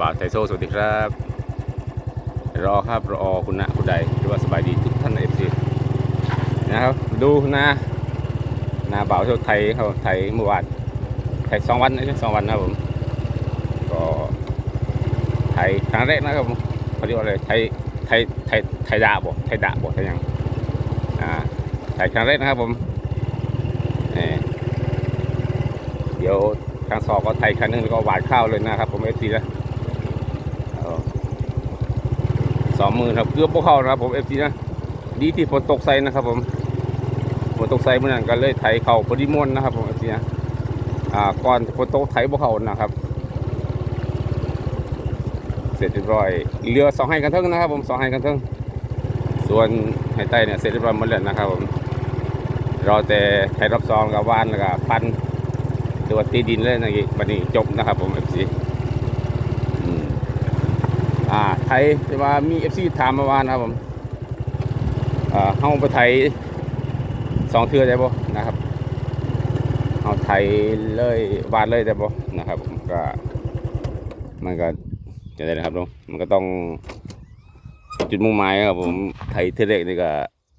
บ่าวไทโซสวัสดีครับ รอครับรอคุณนะคุณใดหรือว่าสบายดีทุกท่านเอฟซีนะครับ ดูนะนาบ่าวเที่ยวไทยเขาไทยเมื่อวานไทยสองวันนะสองวันนะผมก็ไทยครั้งแรกนะครับผมเขาเรียกว่าอะไรไทยไทยไทยไทยดาบ่ไทยดาบ่ไทยยังอ่าไทยครั้งแรกนะครับผมนี่เดี๋ยวครั้งสองก็ไทยครั้งหนึงแล้วก็หวานข้าวเลยนะครับผมเอฟซีนะเอา สองมือครับเกือบพวกเขานะครับผมเอฟซีนะดีที่ฝนตกใส่นะครับ ผมฝนตกใส่เมื่อนั้นก็เลยไทยเข่าพอดีม่วนนะครับผมเอฟซีนะอ่าก่อนฝนตกไทยพวกเขานะครับ เสร็จเรียบร้อยเรือสองให้กันเทิงนะครับ ผมสองให้กันเทิงส่วนให้ใต้เนี่ยเสร็จเรียบร้อยหมดแล้วนะครับ ผมรอแต่ไทยรอบซองกับว่านแล้วก็ปั้นหรือว่าตีดินเลยนะอีกบันนี้จบนะครับ ผม FC อืม อ่าไทยแต่ว่ามี FC ถามมาว่านะครับผมอ่าเฮาไปไทยสองเทือได้บ่นะครับเฮาไทยเลยวานเลยได้บ่นะครับผมก็มันก็จะได้นะครับลุงมันก็ต้องจุดมุ่งหมายครับผมไถเทเลกนี่ก็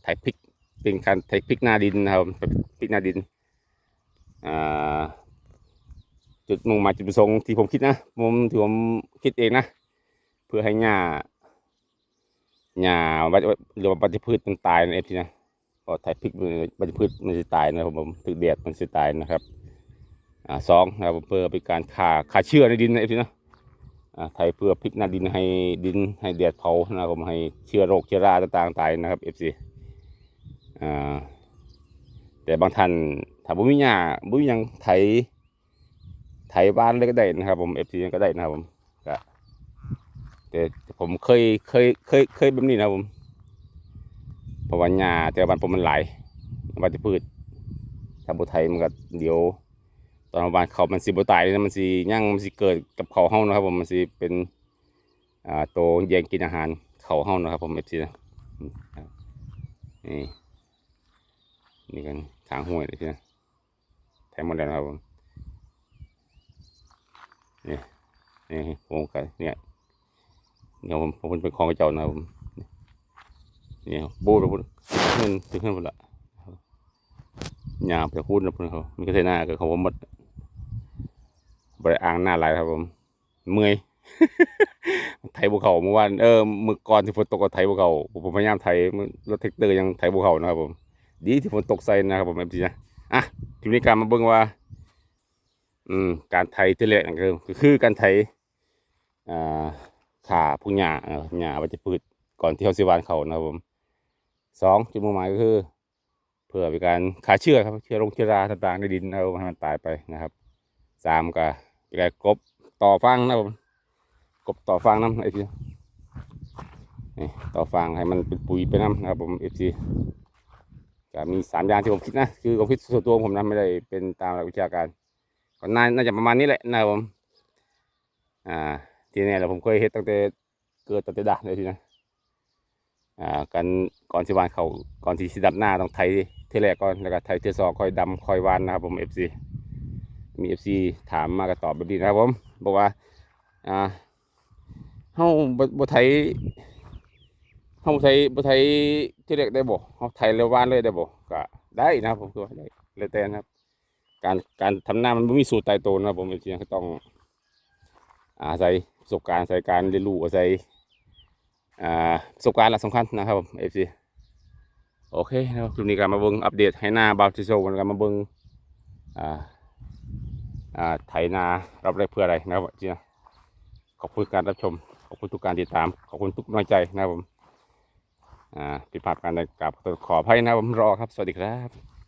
ไถพริกเป็นการไถพริกหน้าดินนะครับพริกหน้าดินอ่าจุดมุ่งหมายจุดประสงค์ที่ผมคิดนะผมที่ผมคิดเองนะ เพื่อให้หญ้าหญ้าวัชหรือว่าวัชพืชมันตายนั่นเองทีนะพอไถพริกมันวัชพืชมันจะตายนะครับผมถึกแดดมันจะตายนะครับอ่าสองนะครับเพื่อเป็นการฆ่าฆ่าเชื้อในดินนะเองทีนะอ่าไทยเพื่อพลิกหน้าดินให้ดินให้แดดเผานะครับผมให้เชื้อโรคเชื้อราต่างๆตายนะครับ FC อ่าแต่บางท่านถ้าบุ้มหญญาบุญยังไถไถบ้านเลยก็ได้นะครับผม FC ก็ได้นะครับผม แต่ผมเคยเคยเคยเคยแบบนี้นะผมเพราะว่าหญ้าแต่บ้านผมมันหลายวัชพืชถ้าบุไทยมันก็เดี๋ยว ตอนประมาณเขามันสิบตายนะมันสิย่างมันสิเกิดกับเขาเฮ้านะครับ ผมมันสิเป็นอ่าโตแย่งกินอาหารเขาเฮ้านะครับ ผมเอฟซีนะนี่นี่กันทางห้วยเลยทีนะแทงหมดแล้วนะครับผมนี่นี่ผมกันเนี่ย เนี่ยผมผมเป็นของกระเจ้านะผมนี่โบ้ไปบนขึ้นถึงขึ้นบนละหยาบจะพูดนะเพื่อนเขามีกระเทหน้ากับเขาผมหมดบริอ่างหน้าไหลายครับผม เมื่อยไถภูเขาเมื่อวานเออมือก่อนที่ฝนตกก็ไถภูเขาผมพยายามไถรถแท็กเตอร์ยังไถภูเขานะครับผม ดีที่ฝนตกใส่นะครับผมเอฟซีนะอะทีนี้การมาเบิ่งว่า อืม การไถที่แรกนั่นคือก็คือการไถอ่า ขาผู้หญ้าหญ้าวัชพืชก่อนที่เขาสิวานเขานะครับผมสองจุดมุ่งหมายก็คือ เพื่อเป็นการฆ่าเชื้อครับเชื้อโรคเชื้อราต่างๆในดินเอาให้มันตายไปนะครับสามก็เป็นการกบต่อฟางนะครับผมกบต่อฟางน้ำไอพีนี่ต่อฟางให้มันเป็นปุ๋ยไปน้ำนะครับผมเอฟซีก็มีสามอย่างที่ผมคิดนะคือความคิดส่วนตัวผมนะไม่ได้เป็นตามหลักวิชาการก็น่าน่าจะประมาณนี้แหละนะครับผมอ่า ที่นี่แหละผมเคยเห็นตั้งแต่เกิดตั้งแต่ดักเลยทีนะอ่ากันก่อนสิวานเขาก่อนที่สิดับหน้าต้องไทยเทแรกก่อนแล้วก็ไทยเทสองคอยดำคอยวานนะครับผมเอฟซีมีเอฟซีถามมาก็ตอบแบบนี้นะครับผมบอกว่าอ่าเฮาบ่บ่ไทยเฮาบ่ไทยบ่ไทยที่แรกได้บ่เฮาไทยเร็ววานเลยได้บ่ก็ได้นะผมคือว่าได้แล้วแต่นะครับ การการทำหน้ามันบ่มีสูตรตายตัวนะผมเอฟซีก็ต้องอาศัย ประสบการณ์อาศัยการเรียนรู้อาศัยอ่ประสบการณ์หลักสำคัญนะครับผมเอฟซีโอเคนะครับคลิปนี้ก็มาเบิ่งอัปเดตให้หน้าบาวทิโซกันก็มาเบิ่งอ่าอ่าไถนารับได้เพื่ออะไรนะครับจีนะขอบคุณการรับชม ขอบคุณทุกการติดตาม ขอบคุณทุกกำลังใจนะครับผมอ่าผิดพลาดการใดกราบขออภัยนะครับผมรอครับ สวัสดีครับ